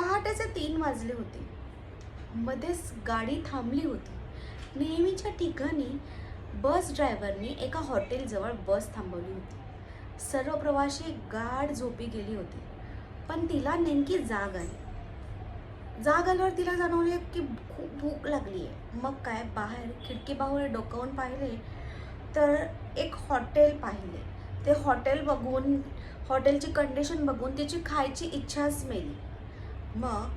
पहाटेचे तीन वाजले होते. मध्येच गाडी थांबली होती. नेहमीच्या ठिकाणी बस ड्रायव्हरने एका हॉटेलजवळ बस थांबवली होती. सर्व प्रवाशी गाढ झोपी गेली होती. पण तिला नेमकी जाग आली. जाग आल्यावर तिला जाणवले की खूप भूक लागली आहे मग काय बाहेर खिडकी बाहेर डोकावून पाहिले तर एक हॉटेल पाहिले. ते हॉटेल बघून हॉटेलची कंडिशन बघून तिची खायची इच्छाच मेली. मग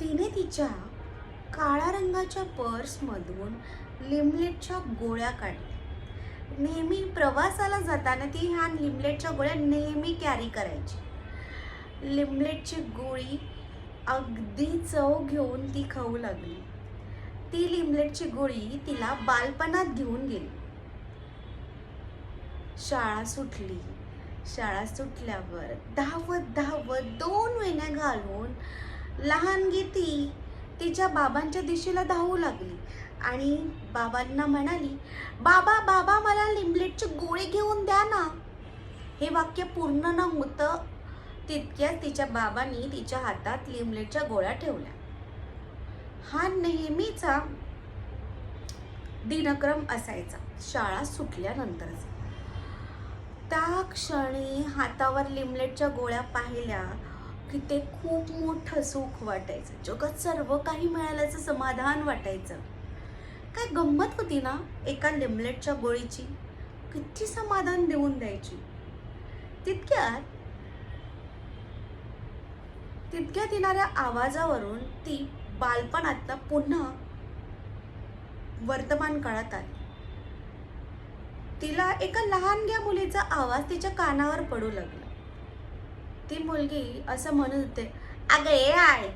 तिने तिच्या काळ्या रंगाच्या पर्समधून लिमलेटच्या गोळ्या काढल्या. नेहमी प्रवासाला जाताना ती ह्या लिमलेटच्या गोळ्या नेहमी कॅरी करायची. लिमलेटची गोळी अगदी चव घेऊन ती खाऊ लागली. ती लिमलेटची गोळी तिला बालपणात घेऊन गेली. शाळा सुटली. शाळा सुटल्यावर धावत धावत दोन वेण्या घालून लहानगी ती तिच्या बाबांच्या दिशेला धावू लागली. आणि बाबांना म्हणाली बाबा बाबा मला लिमलेटचे गोळे घेऊन द्या ना. हे वाक्य पूर्ण न होतं तितक्याच तिच्या बाबांनी तिच्या हातात लिमलेटच्या गोळ्या ठेवल्या. हा नेहमीचा दिनक्रम असायचा शाळा सुटल्यानंतरचा. त्या क्षणी हातावर लिमलेटच्या गोळ्या पाहिल्या की ते खूप मोठं सुख वाटायचं. जगात सर्व काही मिळाल्याचं समाधान वाटायचं. काय गंमत होती ना एका लिमलेटच्या गोळीची? किती समाधान देऊन द्यायची? तितक्यात तितक्यात येणाऱ्या आवाजावरून ती बालपणातनं पुन्हा वर्तमान काळात आली. तिला एका लहानग्या मुलीचा आवाज तिच्या कानावर पडू लागला. ती मुलगी असं म्हणत होते अगं ए आय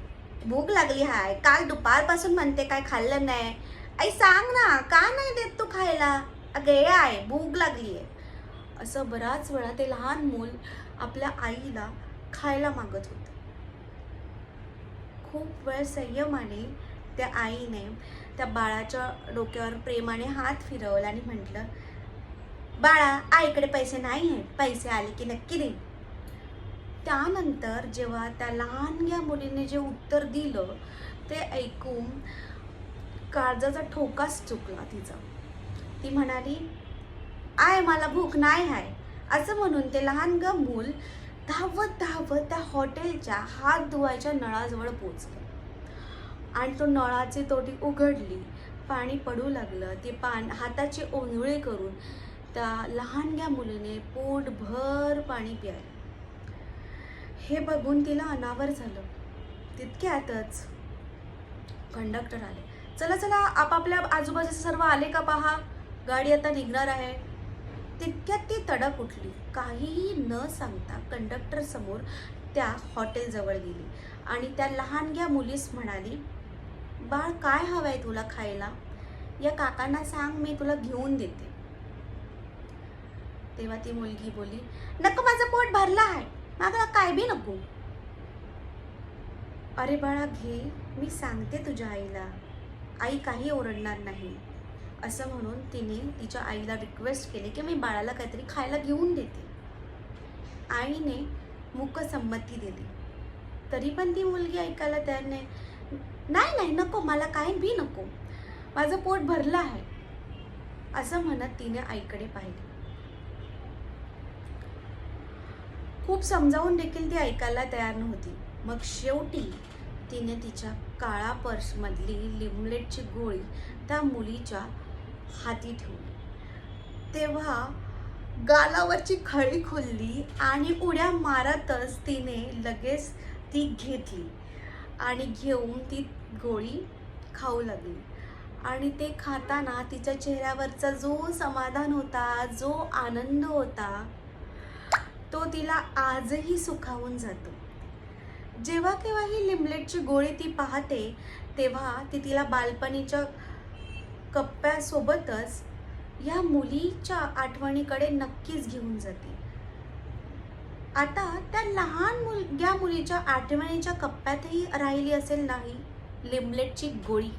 भूक लागली हाय. काल दुपारपासून म्हणते काय खाल्लं नाही. आई सांग ना का नाही देत तू खायला? अगं ए आय भूक लागली आहे असं बराच वेळा ते लहान मूल आपल्या आईला खायला मागत होतं. खूप वेळ संयमाने त्या आईने त्या बाळाच्या डोक्यावर प्रेमाने हात फिरवला आणि म्हटलं बाळा आईकडे पैसे नाही आहेत. पैसे आले की नक्की देईन. त्यानंतर जेव्हा त्या लहानग्या मुलीने जे उत्तर दिलं ते ऐकून काळजाचा ठोकाच चुकला तिचा. ती म्हणाली आय मला भूक नाही आहे. असं म्हणून ते लहान ग मूल धावत धावत त्या हॉटेलच्या हात धुवायच्या नळाजवळ पोचलं. आणि तो नळाची तोटी उघडली. पाणी पडू लागलं. ते पान हाताची ओंजळी करून त्या लहानग्या मुलीने पोटभर पाणी प्यायलं. हे बघून तिला अनावर झालं. तितक्यातच कंडक्टर आले. चला चला आपापल्या आजूबाजूचे सर्व आले का पहा? गाडी आता निघणार आहे. तितक्यात ती तडक उठली. काहीही न सांगता कंडक्टर समोर त्या हॉटेलजवळ गेली आणि त्या लहानग्या मुलीस म्हणाली बाळ काय हवं आहे तुला खायला? या काकांना सांग मी तुला घेऊन देते. तेव्हा ती मुलगी बोली नको माझं पोट भरलं आहे. मला काय बी नको. अरे बाळा घे. मी सांगते तुझ्या आईला. आई काही ओरडणार नाही. असं म्हणून तिने तिच्या आईला रिक्वेस्ट केली की मी बाळाला काहीतरी खायला घेऊन देते. आईने मुक संमती दिली. तरी पण ती मुलगी ऐकायला तयार नाही. नाही नाही नको मला काही बी नको. माझं पोट भरलं आहे. असं म्हणत तिने आईकडे पाहिले. खूप समजावून देखील ती ऐकायला तयार नव्हती. मग शेवटी तिने तिच्या काळा पर्समधली लिमलेटची गोळी त्या मुलीच्या हाती ठेवली. तेव्हा गालावरची खळी खुलली आणि उड्या मारतच तिने लगेच ती घेतली आणि घेऊन ती गोळी खाऊ लागली. आणि ते खाताना तिच्या चेहऱ्यावरचा जो समाधान होता जो आनंद होता तो तिला आजही सुखावून जातो. जेव्हा केव्हा ही लिमलेटची गोळी ती पाहते तेव्हा ती तिला बालपणीच्या कप्प्यासोबतच ह्या मुलीच्या आठवणीकडे नक्कीच घेऊन जाते. आता त्या लहान मुलग्या मुलीच्या आठवणीच्या कप्प्यातही राहिली असेल नाही लिमलेटची गोळी.